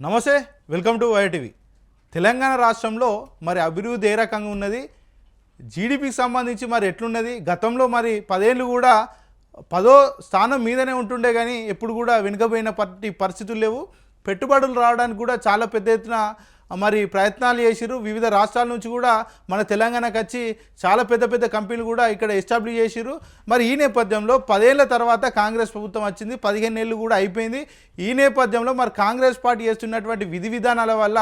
నమస్తే welcome to YTV Telangana రాష్ట్రంలో మరి అభివృద్ధి ఏ రకంగా ఉన్నది? జీడిపికి సంబంధించి మరి ఎట్లున్నది? గతంలో మరి పదేళ్ళు కూడా పదో స్థానం మీదనే ఉంటుండే కానీ ఎప్పుడు కూడా వెనుకబోయిన పట్టి పరిస్థితులు లేవు. పెట్టుబడులు రావడానికి కూడా చాలా పెద్ద ఎత్తున మరి ప్రయత్నాలు చేసిరు వివిధ రాష్ట్రాల నుంచి కూడా మన తెలంగాణకు వచ్చి చాలా పెద్ద పెద్ద కంపెనీలు కూడా ఇక్కడ ఎస్టాబ్లిష్ చేసిరు మరి ఈ నేపథ్యంలో పదేళ్ళ తర్వాత కాంగ్రెస్ ప్రభుత్వం వచ్చింది. పదిహేను ఏళ్ళు కూడా అయిపోయింది. ఈ నేపథ్యంలో మరి కాంగ్రెస్ పార్టీ చేస్తున్నటువంటి విధి విధానాల వల్ల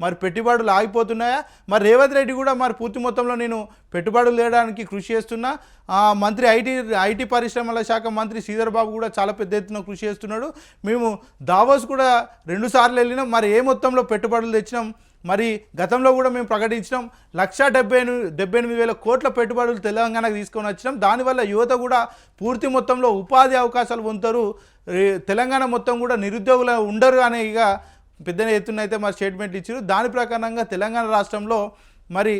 మరి పెట్టుబడులు ఆగిపోతున్నాయా? మరి రేవంత్ రెడ్డి కూడా మరి పూర్తి మొత్తంలో నేను పెట్టుబడులు తేయడానికి కృషి చేస్తున్నా. మంత్రి ఐటీ ఐటీ పరిశ్రమల శాఖ మంత్రి శ్రీధర్ బాబు కూడా చాలా పెద్ద ఎత్తున కృషి చేస్తున్నాడు. మేము దావోస్ కూడా రెండుసార్లు వెళ్ళినాం. మరి ఏ మొత్తంలో పెట్టుబడులు తెచ్చినాం? మరి గతంలో కూడా మేము ప్రకటించినాం. లక్ష డెబ్బై ఎనిమిది డెబ్బై ఎనిమిది వేల కోట్ల పెట్టుబడులు తెలంగాణకు తీసుకొని వచ్చినాం. దానివల్ల యువత కూడా పూర్తి మొత్తంలో ఉపాధి అవకాశాలు పొందుతారు. తెలంగాణ మొత్తం కూడా నిరుద్యోగులు ఉండరు అనే ఇక పెద్ద ఎత్తున అయితే మా స్టేట్మెంట్ ఇచ్చారు దాని ప్రకారంగా తెలంగాణ రాష్ట్రంలో మరి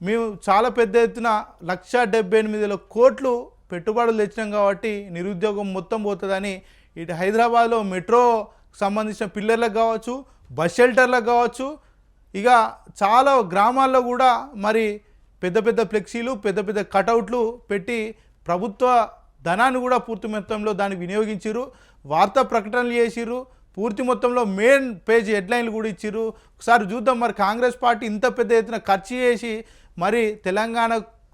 మేము చాలా పెద్ద ఎత్తున లక్ష డెబ్బై ఎనిమిది వేల కోట్లు పెట్టుబడులు తెచ్చినాం కాబట్టి నిరుద్యోగం మొత్తం పోతుందని ఇటు హైదరాబాద్లో మెట్రో సంబంధించిన పిల్లర్లకు కావచ్చు బస్ షెల్టర్లకు కావచ్చు ఇక చాలా గ్రామాల్లో కూడా మరి పెద్ద పెద్ద ఫ్లెక్సీలు పెద్ద పెద్ద కటౌట్లు పెట్టి ప్రభుత్వ ధనాన్ని కూడా పూర్తి మొత్తంలో దాన్ని వినియోగించారు వార్తా ప్రకటనలు చేసిర్రు. పూర్తి మొత్తంలో మెయిన్ పేజ్ హెడ్లైన్లు కూడా ఇచ్చిర్రు. ఒకసారి చూద్దాం మరి కాంగ్రెస్ పార్టీ ఇంత పెద్ద ఎత్తున ఖర్చు చేసి మరి తెలంగాణ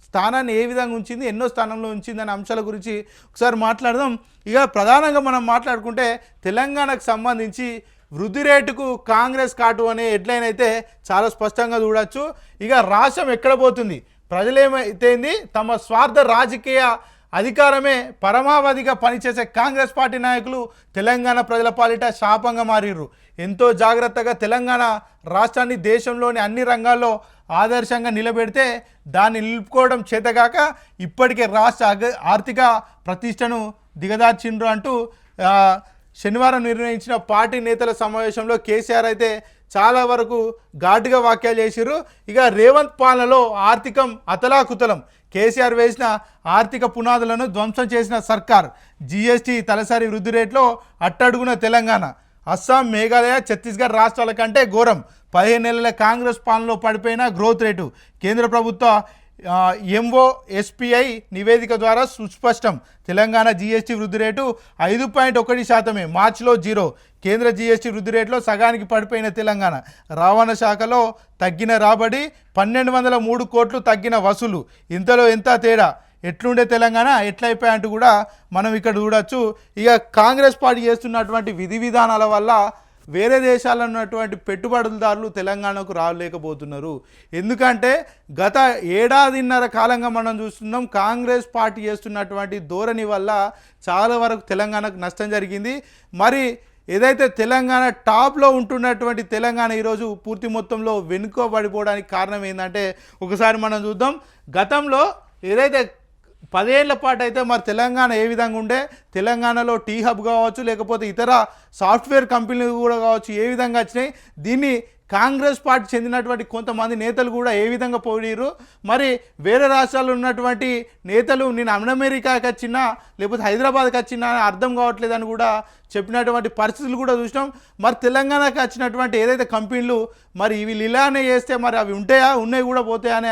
స్థానాన్ని ఏ విధంగా ఉంచింది ఎన్నో స్థానంలో ఉంచింది అనే అంశాల గురించి ఒకసారి మాట్లాడదాం. ఇక ప్రధానంగా మనం మాట్లాడుకుంటే తెలంగాణకు సంబంధించి వృద్ధి రేటుకు కాంగ్రెస్ కాటు అనే హెడ్లైన్ అయితే చాలా స్పష్టంగా చూడొచ్చు. ఇక రాష్ట్రం ఎక్కడ పోతుంది? ప్రజలేమైతేంది? తమ స్వార్థ రాజకీయ అధికారమే పరమావధిగా పనిచేసే కాంగ్రెస్ పార్టీ నాయకులు తెలంగాణ ప్రజల పాలిట శాపంగా మారిర్రు. ఎంతో జాగ్రత్తగా తెలంగాణ రాష్ట్రాన్ని దేశంలోని అన్ని రంగాల్లో ఆదర్శంగా నిలబెడితే దాన్ని నిలుపుకోవడం చేతగాక ఇప్పటికే రాష్ట్ర ఆర్థిక ప్రతిష్టను దిగదార్చిండ్రు అంటూ శనివారం నిర్వహించిన పార్టీ నేతల సమావేశంలో కేసీఆర్ అయితే చాలా వరకు ఘాటుగా వ్యాఖ్యలు చేసిర్రు. ఇక రేవంత్ పాలనలో ఆర్థికం అతలాకుతలం. కేసీఆర్ వేసిన ఆర్థిక పునాదులను ధ్వంసం చేసిన సర్కార్ జీఎస్టీ తలసరి వృద్ధి రేట్లో అట్టడుగున తెలంగాణ. అస్సాం మేఘాలయ ఛత్తీస్గఢ్ రాష్ట్రాల కంటే ఘోరం. పదిహేను నెలల కాంగ్రెస్ పాలనలో పడిపోయిన గ్రోత్ రేటు కేంద్ర ప్రభుత్వ ఎంఓ ఎస్పీఐ నివేదిక ద్వారా సుస్పష్టం. తెలంగాణ జీఎస్టీ వృద్ధి రేటు ఐదు పాయింట్ ఒకటి శాతమే మార్చిలో జీరో. కేంద్ర జీఎస్టీ వృద్ధి రేట్లో సగానికి పడిపోయిన తెలంగాణ. రవాణా శాఖలో తగ్గిన రాబడి పన్నెండు వందల మూడు కోట్లు తగ్గిన వసూలు. ఇంతలో ఎంత తేడా? ఎట్లుండే తెలంగాణ? ఎట్లయిపోయాయంటూ కూడా మనం ఇక్కడ చూడొచ్చు. ఇక కాంగ్రెస్ పార్టీ చేస్తున్నటువంటి విధి విధానాల వల్ల వేరే దేశాల్లో ఉన్నటువంటి పెట్టుబడులదారులు తెలంగాణకు రాలేకపోతున్నారు. ఎందుకంటే గత ఏడాదిన్నర కాలంగా మనం చూస్తున్నాం కాంగ్రెస్ పార్టీ చేస్తున్నటువంటి ధోరణి వల్ల చాలా వరకు తెలంగాణకు నష్టం జరిగింది. మరి ఏదైతే తెలంగాణ టాప్లో ఉంటున్నటువంటి తెలంగాణ ఈరోజు పూర్తి మొత్తంలో వెనుకబడిపోవడానికి కారణం ఏంటంటే ఒకసారి మనం చూద్దాం. గతంలో ఏదైతే పదేళ్ళ పాటు అయితే మరి తెలంగాణ ఏ విధంగా ఉండే? తెలంగాణలో టీ హబ్ కావచ్చు లేకపోతే ఇతర సాఫ్ట్వేర్ కంపెనీలు కూడా కావచ్చు ఏ విధంగా వచ్చినాయి? దీన్ని కాంగ్రెస్ పార్టీ చెందినటువంటి కొంతమంది నేతలు కూడా ఏ విధంగా పోయిరు మరి వేరే రాష్ట్రాల్లో ఉన్నటువంటి నేతలు నేను అమెరికాకి వచ్చినా లేకపోతే హైదరాబాద్కి వచ్చినా అని అర్థం కావట్లేదని కూడా చెప్పినటువంటి పరిస్థితులు కూడా చూసినాం. మరి తెలంగాణకి వచ్చినటువంటి ఏదైతే కంపెనీలు మరి ఇవి ఇలానే చేస్తే మరి అవి ఉంటాయా? ఉన్నాయి కూడా పోతాయా అనే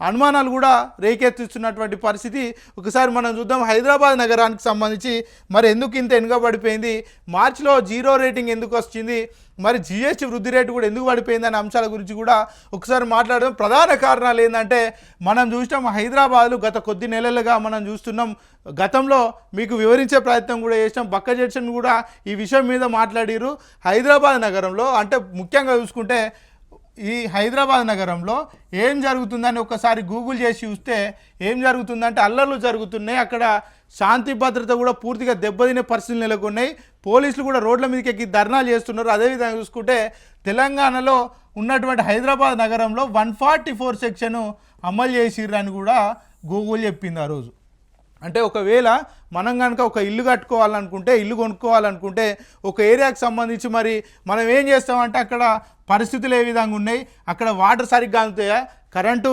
అనుమానాలు కూడా రేకెత్తిస్తున్నటువంటి పరిస్థితి. ఒకసారి మనం చూద్దాం హైదరాబాద్ నగరానికి సంబంధించి. మరి ఎందుకు ఇంత వెనుకబడిపోయింది మార్చిలో జీరో రేటింగ్ ఎందుకు వచ్చింది? మరి జిఎస్టీ వృద్ధి రేటు కూడా ఎందుకు పడిపోయింది అనే అంశాల గురించి కూడా ఒకసారి మాట్లాడడం ప్రధాన కారణాలు ఏంటంటే మనం చూసినాం హైదరాబాద్లో గత కొద్ది నెలలుగా మనం చూస్తున్నాం గతంలో మీకు వివరించే ప్రయత్నం కూడా చేసినాం. బక్క జడ్సన్ కూడా ఈ విషయం మీద మాట్లాడిరు హైదరాబాద్ నగరంలో అంటే ముఖ్యంగా చూసుకుంటే ఈ హైదరాబాద్ నగరంలో ఏం జరుగుతుందని ఒకసారి గూగుల్ చేసి చూస్తే ఏం జరుగుతుందంటే అల్లర్లు జరుగుతున్నాయి. అక్కడ శాంతి భద్రత కూడా పూర్తిగా దెబ్బతినే పరిస్థితులు నెలకొన్నాయి. పోలీసులు కూడా రోడ్ల మీదకి ఎక్కి ధర్నాలు చేస్తున్నారు. అదేవిధంగా చూసుకుంటే తెలంగాణలో ఉన్నటువంటి హైదరాబాద్ నగరంలో వన్ ఫార్టీ ఫోర్ సెక్షన్ అమలు చేసిర్రని కూడా గూగుల్ చెప్పింది ఆ రోజు. అంటే ఒకవేళ మనం కనుక ఒక ఇల్లు కట్టుకోవాలనుకుంటే ఇల్లు కొనుక్కోవాలనుకుంటే ఒక ఏరియాకు సంబంధించి మరి మనం ఏం చేస్తామంటే అక్కడ పరిస్థితులు ఏ విధంగా ఉన్నాయి? అక్కడ వాటర్ సరిగ్గా అందుతాయా? కరెంటు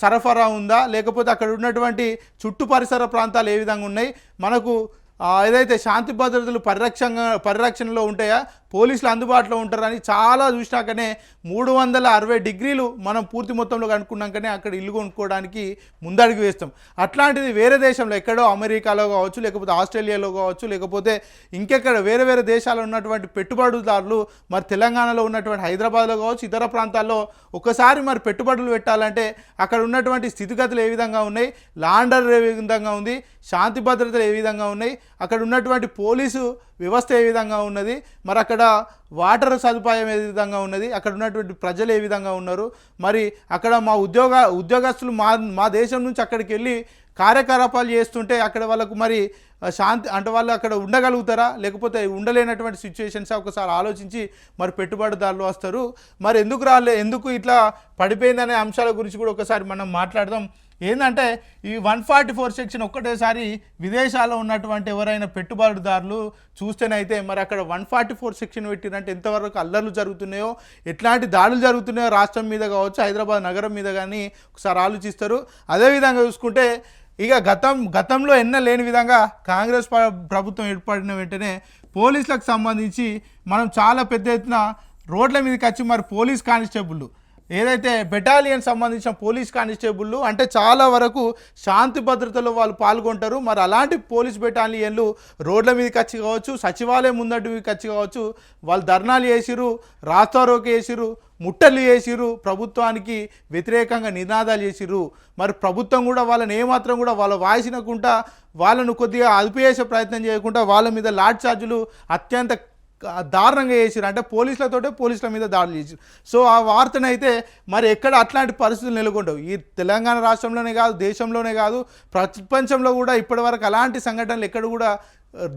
సరఫరా ఉందా? లేకపోతే అక్కడ ఉన్నటువంటి చుట్టూ పరిసర ప్రాంతాలు ఏ విధంగా ఉన్నాయి? మనకు ఏదైతే శాంతి భద్రతలు పరిరక్షణ పరిరక్షణలో ఉంటాయా పోలీసులు అందుబాటులో ఉంటారని చాలా చూసినాకనే మూడు వందల అరవై డిగ్రీలు మనం పూర్తి మొత్తంలో కనుక్కున్నాకనే అక్కడ ఇల్లు కొనుక్కోవడానికి ముందడుగు వేస్తాం. అట్లాంటిది వేరే దేశంలో ఎక్కడో అమెరికాలో కావచ్చు లేకపోతే ఆస్ట్రేలియాలో కావచ్చు లేకపోతే ఇంకెక్కడ వేరే వేరే దేశాల్లో ఉన్నటువంటి పెట్టుబడిదారులు మరి తెలంగాణలో ఉన్నటువంటి హైదరాబాద్లో కావచ్చు ఇతర ప్రాంతాల్లో ఒకసారి మరి పెట్టుబడులు పెట్టాలంటే అక్కడ ఉన్నటువంటి స్థితిగతులు ఏ విధంగా ఉన్నాయి లాండర్ ఏ విధంగా ఉంది శాంతి భద్రతలు ఏ విధంగా ఉన్నాయి అక్కడ ఉన్నటువంటి పోలీసు వ్యవస్థ ఏ విధంగా ఉన్నది? మరి అక్కడ వాటర్ సదుపాయం ఏ విధంగా ఉన్నది? అక్కడ ఉన్నటువంటి ప్రజలు ఏ విధంగా ఉన్నారు? మరి అక్కడ మా ఉద్యోగ ఉద్యోగస్తులు మా మా దేశం నుంచి అక్కడికి వెళ్ళి కార్యకలాపాలు చేస్తుంటే అక్కడ వాళ్ళకు మరి శాంతి అంటే వాళ్ళు అక్కడ ఉండగలుగుతారా? లేకపోతే ఉండలేనటువంటి సిచ్యువేషన్స్ ఒకసారి ఆలోచించి మరి పెట్టుబడిదారులు వస్తారు. మరి ఎందుకు రాలే ఎందుకు ఇట్లా పడిపోయిందనే అంశాల గురించి కూడా ఒకసారి మనం మాట్లాడదాం. ఏంటంటే ఈ వన్ ఫార్టీ ఫోర్ సెక్షన్ ఒక్కటేసారి విదేశాల్లో ఉన్నటువంటి ఎవరైనా పెట్టుబడిదారులు చూస్తేనైతే మరి అక్కడ వన్ ఫార్టీ ఫోర్ సెక్షన్ పెట్టినంటే ఎంతవరకు అల్లర్లు జరుగుతున్నాయో ఎట్లాంటి దాడులు జరుగుతున్నాయో రాష్ట్రం మీద కావచ్చు హైదరాబాద్ నగరం మీద కానీ ఒకసారి ఆలోచిస్తారు. అదేవిధంగా చూసుకుంటే ఇక గతం గతంలో ఎన్న లేని విధంగా కాంగ్రెస్ ప్రభుత్వం ఏర్పడిన వెంటనే పోలీసులకు సంబంధించి మనం చాలా పెద్ద ఎత్తున రోడ్ల మీదకి వచ్చి మరి పోలీస్ కానిస్టేబుల్ ఏదైతే బెటాలియన్ సంబంధించిన పోలీస్ కానిస్టేబుల్లు అంటే చాలా వరకు శాంతి భద్రతలో వాళ్ళు పాల్గొంటారు. మరి అలాంటి పోలీస్ బెటాలియన్లు రోడ్ల మీదకి వచ్చి కావచ్చు సచివాలయం ముందటి మీదకి వచ్చి కావచ్చు వాళ్ళు ధర్నాలు చేసిరు రాస్తారోకి చేసిరు ముట్టలు చేసిరు ప్రభుత్వానికి వ్యతిరేకంగా నినాదాలు చేసిరు మరి ప్రభుత్వం కూడా వాళ్ళని ఏమాత్రం కూడా వాళ్ళ వాయిసినకుండా వాళ్ళను కొద్దిగా అదుపు చేసే ప్రయత్నం చేయకుండా వాళ్ళ మీద లాడ్ ఛార్జీలు అత్యంత దారుణంగా చేసిరు అంటే పోలీసులతోటే పోలీసుల మీద దాడులు చేసిరు సో ఆ వార్తనైతే మరి ఎక్కడ అట్లాంటి పరిస్థితులు నెలకొండవు. ఈ తెలంగాణ రాష్ట్రంలోనే కాదు దేశంలోనే కాదు ప్రపంచంలో కూడా ఇప్పటివరకు అలాంటి సంఘటనలు ఎక్కడ కూడా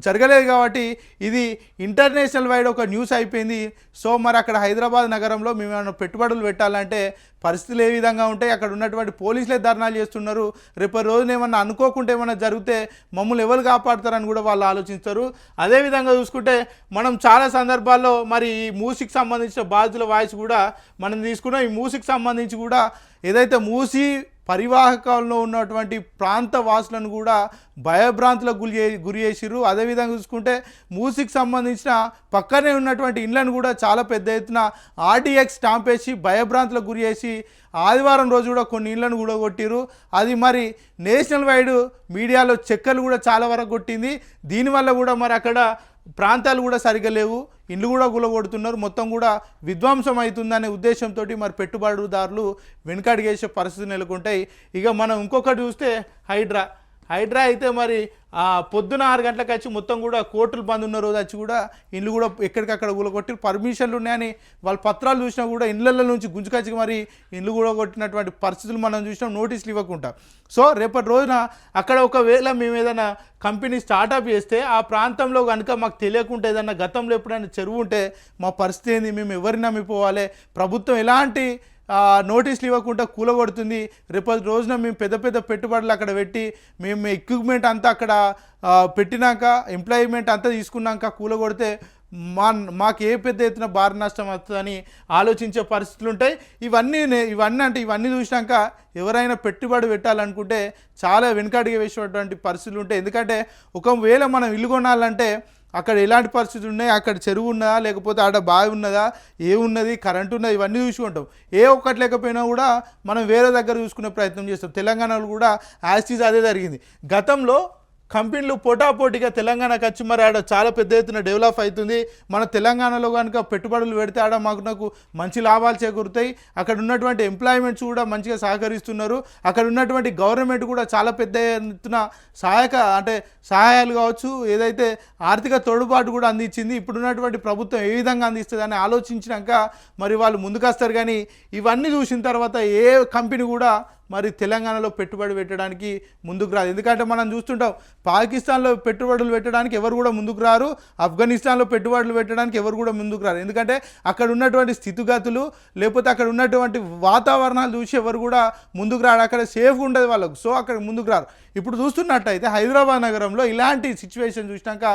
జరగలేదు కాబట్టి ఇది ఇంటర్నేషనల్ వైడ్ ఒక న్యూస్ అయిపోయింది. సో మరి అక్కడ హైదరాబాద్ నగరంలో మేము ఏమైనా పెట్టుబడులు పెట్టాలంటే పరిస్థితులు ఏ విధంగా ఉంటాయి? అక్కడ ఉన్నటువంటి పోలీసులే ధర్నాలు చేస్తున్నారు. రేపు రోజున ఏమన్నా అనుకోకుండా ఏమన్నా జరిగితే మమ్మల్ని ఎవరు కాపాడుతారని కూడా వాళ్ళు ఆలోచిస్తారు. అదేవిధంగా చూసుకుంటే మనం చాలా సందర్భాల్లో మరి ఈ మూసికి సంబంధించిన బాధితుల వాయిస్ కూడా మనం తీసుకున్నాం. ఈ మూసికి సంబంధించి కూడా ఏదైతే మూసి పరివాహకంలో ఉన్నటువంటి ప్రాంత వాసులను కూడా భయభ్రాంతులకు గురి గురి చేసిర్రు. అదేవిధంగా చూసుకుంటే మూసికి సంబంధించిన పక్కనే ఉన్నటువంటి ఇండ్లను కూడా చాలా పెద్ద ఎత్తున ఆర్డీఎక్స్ స్టాంప్ వేసి భయభ్రాంతులకు గురి చేసి ఆదివారం రోజు కూడా కొన్ని ఇళ్ళను కూడా కొట్టిరు అది మరి నేషనల్ వైడ్ మీడియాలో చెక్కలు కూడా చాలా వరకు కొట్టింది. దీనివల్ల కూడా మరి అక్కడ ప్రాంతాలు కూడా సరిగా లేవు. ఇండ్లు కూడా గులగొడుతున్నారు మొత్తం కూడా విధ్వంసం అవుతుందనే ఉద్దేశంతో మరి పెట్టుబడిదారులు వెనుకడిగేసే పరిస్థితి నెలకొంటాయి. ఇక మనం ఇంకొకటి చూస్తే హైడ్రా. హైడ్రా అయితే మరి ఆ పొద్దున ఆరు గంటలకు వచ్చి మొత్తం కూడా కోర్టులు బంద్ ఉన్న రోజు వచ్చి కూడా ఇండ్లు కూడా ఎక్కడికక్కడ కూలగొట్టి పర్మిషన్లు ఉన్నాయని వాళ్ళ పత్రాలు చూసినా కూడా ఇండ్ల నుంచి గుంజుకొచ్చి మరి ఇండ్లు కూడా కొట్టినటువంటి పరిస్థితులు మనం చూసినాం నోటీసులు ఇవ్వకుండా. సో రేపటి రోజున అక్కడ ఒకవేళ మేము ఏదైనా కంపెనీ స్టార్టప్ చేస్తే ఆ ప్రాంతంలో కనుక మాకు తెలియకుండా ఏదైనా గతంలో ఎప్పుడైనా చెరువు ఉంటే మా పరిస్థితి ఏంది మేము ఎవరిని నమ్మిపోవాలి? ప్రభుత్వం ఎలాంటి నోటీసులు ఇవ్వకుండా కూలగొడుతుంది. రేపటి రోజున మేము పెద్ద పెద్ద పెట్టుబడులు అక్కడ పెట్టి మేము ఎక్విప్మెంట్ అంతా అక్కడ పెట్టినాక ఎంప్లాయ్మెంట్ అంతా తీసుకున్నాక కూలగొడితే మా మాకు ఏ పెద్ద ఎత్తున భారీ నష్టం వస్తుందని ఆలోచించే పరిస్థితులు ఉంటాయి. ఇవన్నీ ఇవన్నీ అంటే ఇవన్నీ చూసినాక ఎవరైనా పెట్టుబడి పెట్టాలనుకుంటే చాలా వెనుకడిగి వేసేటువంటి పరిస్థితులు ఉంటాయి. ఎందుకంటే ఒకవేళ మనం ఇల్లు కొనాలంటే అక్కడ ఎలాంటి పరిస్థితులు ఉన్నాయి? అక్కడ చెరువు ఉన్నదా? లేకపోతే ఆడ బావి ఉన్నదా? ఏ ఉన్నది? కరెంట్ ఉన్నది? ఇవన్నీ చూసుకుంటాం. ఏ ఒక్కటి లేకపోయినా కూడా మనం వేరే దగ్గర చూసుకునే ప్రయత్నం చేస్తాం. తెలంగాణలో కూడా యాస్టీజ్ అదే జరిగింది. గతంలో కంపెనీలు పోటాపోటీగా తెలంగాణకు వచ్చి మరి ఆడ చాలా పెద్ద ఎత్తున డెవలప్ అవుతుంది. మన తెలంగాణలో కనుక పెట్టుబడులు పెడితే ఆడ మాకు నాకు మంచి లాభాలు చేకూరుతాయి. అక్కడ ఉన్నటువంటి ఎంప్లాయ్మెంట్స్ కూడా మంచిగా సహకరిస్తున్నారు. అక్కడ ఉన్నటువంటి గవర్నమెంట్ కూడా చాలా పెద్ద ఎత్తున సహాయక అంటే సహాయాలు కావచ్చు. ఏదైతే ఆర్థిక తోడుబాటు కూడా అందించింది ఇప్పుడున్నటువంటి ప్రభుత్వం ఏ విధంగా అందిస్తుందని ఆలోచించినాక మరి వాళ్ళు ముందుకొస్తారు కానీ ఇవన్నీ చూసిన తర్వాత ఏ కంపెనీ కూడా మరి తెలంగాణలో పెట్టుబడి పెట్టడానికి ముందుకు రాదు. ఎందుకంటే మనం చూస్తుంటాం పాకిస్తాన్లో పెట్టుబడులు పెట్టడానికి ఎవరు కూడా ముందుకు రారు ఆఫ్ఘనిస్తాన్లో పెట్టుబడులు పెట్టడానికి ఎవరు కూడా ముందుకు రారు. ఎందుకంటే అక్కడ ఉన్నటువంటి స్థితిగతులు లేకపోతే అక్కడ ఉన్నటువంటి వాతావరణాలు చూసి ఎవరు కూడా ముందుకు రారు. అక్కడ సేఫ్గా ఉండదు వాళ్ళకు సో అక్కడ ముందుకు రారు. ఇప్పుడు చూస్తున్నట్టయితే హైదరాబాద్ నగరంలో ఇలాంటి సిచ్యువేషన్ చూసినాక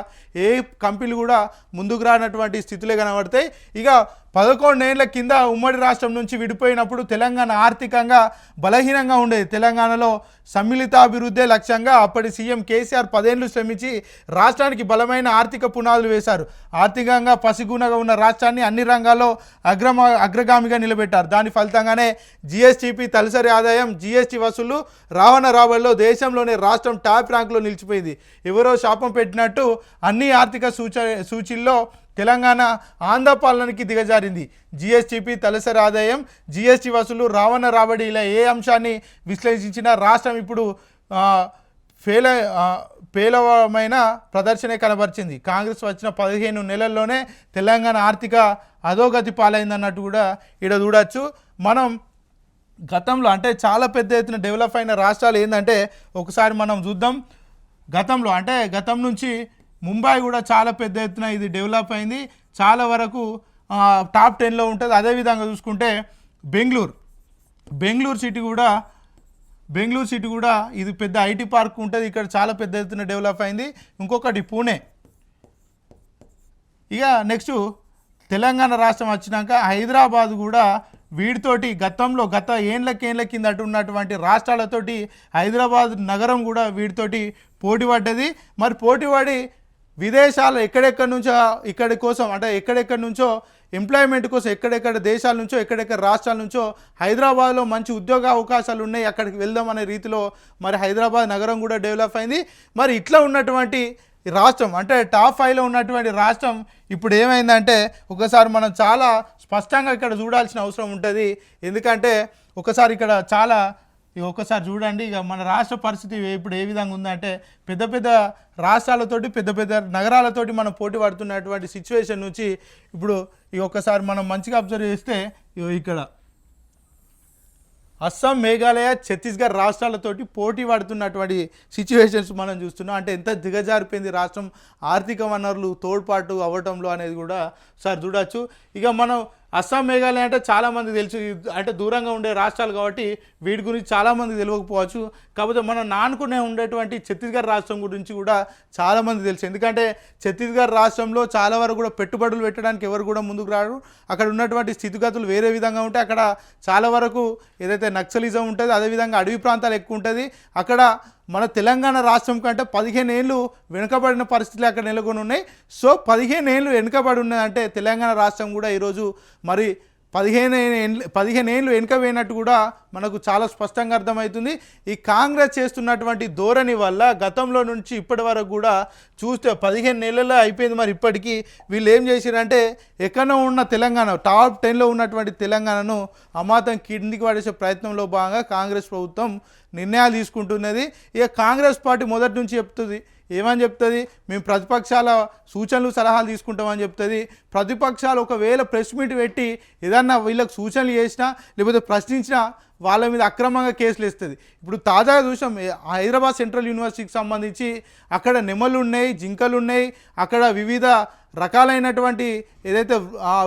ఏ కంపెనీలు కూడా ముందుకు రానటువంటి స్థితిలో కనబడతాయి. ఇక పదకొండేళ్ళ కింద ఉమ్మడి రాష్ట్రం నుంచి విడిపోయినప్పుడు తెలంగాణ ఆర్థికంగా బలహీనంగా ఉండేది. తెలంగాణలో సమ్మిళితాభివృద్ధే లక్ష్యంగా అప్పటి సీఎం కేసీఆర్ పదేళ్ళు శ్రమించి రాష్ట్రానికి బలమైన ఆర్థిక పునాదులు వేశారు. ఆర్థికంగా పసిగునగా ఉన్న రాష్ట్రాన్ని అన్ని రంగాల్లో అగ్రమ అగ్రగామిగా నిలబెట్టారు. దాని ఫలితంగానే జిఎస్టీపీ తలసరి ఆదాయం జిఎస్టీ వసూలు రావణ రాబడిలో దేశంలోనే రాష్ట్రం టాప్ ర్యాంక్లో నిలిచిపోయింది. ఎవరో శాపం పెట్టినట్టు అన్ని ఆర్థిక సూచ సూచీల్లో తెలంగాణ ఆంధ్రపాలనకి దిగజారింది. జిఎస్టిపి తలసరి ఆదాయం జిఎస్టి వసూలు రావణ రాబడి ఇలా ఏ అంశాన్ని విశ్లేషించినా రాష్ట్రం ఇప్పుడు ఫేల ఫెయిల్ పేలవమైన ప్రదర్శనే కనబరిచింది. కాంగ్రెస్ వచ్చిన పదిహేను నెలల్లోనే తెలంగాణ ఆర్థిక అధోగతి పాలైందన్నట్టు కూడా ఇక్కడ చూడొచ్చు. మనం గతంలో అంటే చాలా పెద్ద ఎత్తున డెవలప్ అయిన రాష్ట్రాలు ఏంటంటే ఒకసారి మనం చూద్దాం. గతంలో అంటే గతం నుంచి ముంబై కూడా చాలా పెద్ద ఎత్తున ఇది డెవలప్ అయింది. చాలా వరకు టాప్ టెన్లో ఉంటుంది. అదేవిధంగా చూసుకుంటే బెంగళూరు. బెంగళూరు సిటీ కూడా బెంగళూరు సిటీ కూడా ఇది పెద్ద ఐటీ పార్క్ ఉంటుంది. ఇక్కడ చాలా పెద్ద ఎత్తున డెవలప్ అయింది. ఇంకొకటి పూణే. ఇక నెక్స్ట్ తెలంగాణ రాష్ట్రం వచ్చినాక హైదరాబాద్ కూడా వీడితోటి గతంలో గత ఏండ్లకేండ్ల కింద అటు ఉన్నటువంటి రాష్ట్రాలతోటి హైదరాబాద్ నగరం కూడా వీడితోటి పోటీ పడ్డది. మరి పోటీ పడి విదేశాలు ఎక్కడెక్కడి నుంచో ఇక్కడి కోసం అంటే ఎక్కడెక్కడి నుంచో ఎంప్లాయ్మెంట్ కోసం ఎక్కడెక్కడ దేశాల నుంచో ఎక్కడెక్కడ రాష్ట్రాల నుంచో హైదరాబాద్లో మంచి ఉద్యోగ అవకాశాలు ఉన్నాయి. అక్కడికి వెళ్దాం అనే రీతిలో మరి హైదరాబాద్ నగరం కూడా డెవలప్ అయింది. మరి ఇట్లా ఉన్నటువంటి రాష్ట్రం అంటే టాప్ ఫైవ్లో ఉన్నటువంటి రాష్ట్రం ఇప్పుడు ఏమైందంటే ఒకసారి మనం చాలా స్పష్టంగా ఇక్కడ చూడాల్సిన అవసరం ఉంటుంది. ఎందుకంటే ఒకసారి ఇక్కడ చాలా ఇక ఒకసారి చూడండి ఇక మన రాష్ట్ర పరిస్థితి ఇప్పుడు ఏ విధంగా ఉందంటే పెద్ద పెద్ద రాష్ట్రాలతోటి పెద్ద పెద్ద నగరాలతోటి మనం పోటీ పడుతున్నటువంటి సిచ్యువేషన్ నుంచి ఇప్పుడు ఇక ఒకసారి మనం మంచిగా అబ్జర్వ్ చేస్తే ఇగో ఇక్కడ. అస్సాం మేఘాలయ ఛత్తీస్గఢ్ రాష్ట్రాలతోటి పోటీ పడుతున్నటువంటి సిచ్యువేషన్స్ మనం చూస్తున్నాం. అంటే ఎంత దిగజారిపోయింది రాష్ట్రం. ఆర్థిక వనరులు తోడ్పాటు అవ్వటంలో అనేది కూడా సార్ చూడవచ్చు ఇక మనం అస్సాం మేఘాలయ అంటే చాలామంది తెలుసు. అంటే దూరంగా ఉండే రాష్ట్రాలు కాబట్టి వీటి గురించి చాలామంది తెలియకపోవచ్చు. కాకపోతే మనం నానుకునే ఉండేటువంటి ఛత్తీస్గఢ్ రాష్ట్రం గురించి కూడా చాలామంది తెలుసు. ఎందుకంటే ఛత్తీస్గఢ్ రాష్ట్రంలో చాలా వరకు కూడా పెట్టుబడులు పెట్టడానికి ఎవరు కూడా ముందుకు రారు. అక్కడ ఉన్నటువంటి స్థితిగతులు వేరే విధంగా ఉంటాయి. అక్కడ చాలా వరకు ఏదైతే నక్సలిజం ఉంటుంది అదేవిధంగా అడవి ప్రాంతాలు ఎక్కువ ఉంటుంది. అక్కడ మన తెలంగాణ రాష్ట్రం కంటే పదిహేను ఏళ్ళు వెనుకబడిన పరిస్థితులు అక్కడ నెలకొని ఉన్నాయి సో పదిహేను ఏళ్ళు వెనుకబడి ఉన్నదంటే తెలంగాణ రాష్ట్రం కూడా ఈరోజు మరి పదిహేను పదిహేను ఏళ్ళు వెనుకపోయినట్టు కూడా మనకు చాలా స్పష్టంగా అర్థమవుతుంది. ఈ కాంగ్రెస్ చేస్తున్నటువంటి ధోరణి వల్ల గతంలో నుంచి ఇప్పటి వరకు కూడా చూస్తే పదిహేను నెలల్లో అయిపోయింది మరి ఇప్పటికీ. వీళ్ళు ఏం చేసిరంటే ఎక్కడో ఉన్న తెలంగాణ టాప్ టెన్లో ఉన్నటువంటి తెలంగాణను అమాతం కిందికి పడేసే ప్రయత్నంలో భాగంగా కాంగ్రెస్ ప్రభుత్వం నిర్ణయాలు తీసుకుంటున్నది. ఇక కాంగ్రెస్ పార్టీ మొదటి నుంచి చెప్తుంది ఏమని చెప్తుంది? మేము ప్రతిపక్షాల సూచనలు సలహాలు తీసుకుంటామని చెప్తుంది. ప్రతిపక్షాలు ఒకవేళ ప్రెస్ మీట్ పెట్టి ఏదన్నా వీళ్ళకి సూచనలు చేసినా లేకపోతే ప్రశ్నించినా వాళ్ళ మీద అక్రమంగా కేసులు వేస్తుంది. ఇప్పుడు తాజాగా చూసాం హైదరాబాద్ సెంట్రల్ యూనివర్సిటీకి సంబంధించి అక్కడ నెమలు ఉన్నాయి జింకలు ఉన్నాయి అక్కడ వివిధ రకాలైనటువంటి ఏదైతే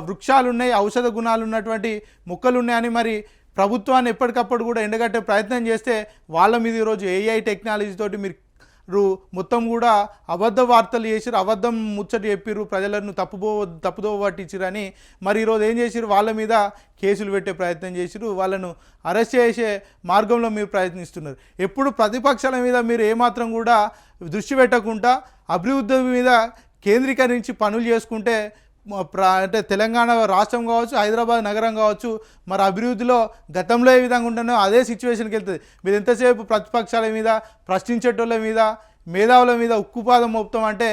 వృక్షాలు ఉన్నాయి ఔషధ గుణాలు ఉన్నటువంటి మొక్కలు ఉన్నాయని మరి ప్రభుత్వాన్ని ఎప్పటికప్పుడు కూడా ఎండగట్టే ప్రయత్నం చేస్తే వాళ్ళ మీద ఈరోజు ఏఐ టెక్నాలజీ తోటి మీరు రు- మొత్తం కూడా అబద్ధ వార్తలు చేసిరు అబద్ధం ముచ్చట చెప్పిర్రు ప్రజలను తప్పుబో తప్పుదో పట్టించిరని మరి ఈరోజు ఏం చేసిరు వాళ్ళ మీద కేసులు పెట్టే ప్రయత్నం చేసిరు వాళ్ళను అరెస్ట్ చేసే మార్గంలో మీరు ప్రయత్నిస్తున్నారు. ఎప్పుడు ప్రతిపక్షాల మీద మీరు ఏమాత్రం కూడా దృష్టి పెట్టకుండా అభివృద్ధి మీద కేంద్రీకరించి పనులు చేసుకుంటే అంటే తెలంగాణ రాష్ట్రం కావచ్చు హైదరాబాద్ నగరం కావచ్చు మరి అభివృద్ధిలో గతంలో ఏ విధంగా ఉండనో అదే సిచ్యువేషన్కి వెళ్తుంది. మీరు ఎంతసేపు ప్రతిపక్షాల మీద ప్రశ్నించేటోళ్ళ మీద మేధావుల మీద ఉక్కుపాదం మోపుతాం అంటే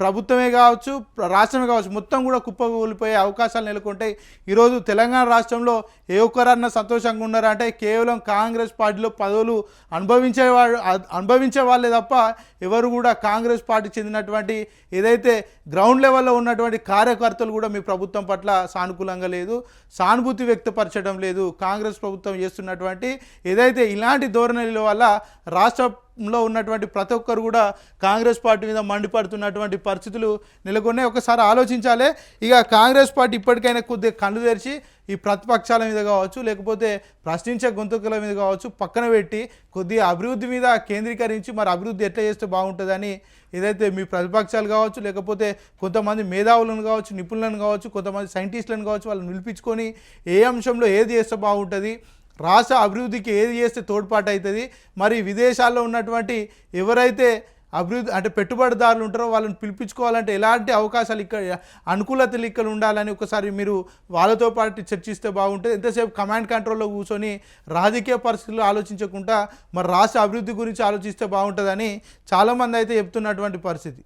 ప్రభుత్వమే కావచ్చు రాష్ట్రమే కావచ్చు మొత్తం కూడా కుప్పకూలిపోయే అవకాశాలు నెలకొంటాయి. ఈరోజు తెలంగాణ రాష్ట్రంలో ఏ ఒక్కరన్నా సంతోషంగా ఉన్నారంటే కేవలం కాంగ్రెస్ పార్టీలో పదవులు అనుభవించే వాళ్ళు అనుభవించే వాళ్ళే తప్ప ఎవరు కూడా కాంగ్రెస్ పార్టీ చెందినటువంటి ఏదైతే గ్రౌండ్ లెవెల్లో ఉన్నటువంటి కార్యకర్తలు కూడా మీ ప్రభుత్వం పట్ల సానుకూలంగా లేదు సానుభూతి వ్యక్తపరచడం లేదు. కాంగ్రెస్ ప్రభుత్వం చేస్తున్నటువంటి ఏదైతే ఇలాంటి ధోరణుల వల్ల రాష్ట్ర లో ఉన్నటువంటి ప్రతి ఒక్కరు కూడా కాంగ్రెస్ పార్టీ మీద మండిపడుతున్నటువంటి పరిస్థితులు నెలకొన్నాయి. ఒకసారి ఆలోచించాలి. ఇక కాంగ్రెస్ పార్టీ ఇప్పటికైనా కొద్దిగా కళ్ళు తెరిచి ఈ ప్రతిపక్షాల మీద కావచ్చు లేకపోతే ప్రశ్నించే గొంతుకల మీద కావచ్చు పక్కన పెట్టి కొద్దిగా అభివృద్ధి మీద కేంద్రీకరించి మరి అభివృద్ధి ఎట్లా చేస్తే బాగుంటుందని ఏదైతే మీ ప్రతిపక్షాలు కావచ్చు లేకపోతే కొంతమంది మేధావులను కావచ్చు నిపుణులను కావచ్చు కొంతమంది సైంటిస్టులను కావచ్చు వాళ్ళని నిలిపించుకొని ఏ అంశంలో ఏది చేస్తే బాగుంటుంది రాష్ట్ర అభివృద్ధికి ఏది చేస్తే తోడ్పాటు అవుతుంది? మరి విదేశాల్లో ఉన్నటువంటి ఎవరైతే అభివృద్ధి అంటే పెట్టుబడిదారులు ఉంటారో వాళ్ళని పిలిపించుకోవాలంటే ఎలాంటి అవకాశాలు ఇక్కడ అనుకూలతలు ఇక్కడ ఉండాలని ఒకసారి మీరు వాళ్ళతో పాటు చర్చిస్తే బాగుంటుంది. ఎంతసేపు కమాండ్ కంట్రోల్లో కూర్చొని రాజకీయ పరిస్థితులు ఆలోచించకుండా మరి రాష్ట్ర అభివృద్ధి గురించి ఆలోచిస్తే బాగుంటుందని చాలామంది అయితే చెప్తున్నటువంటి పరిస్థితి.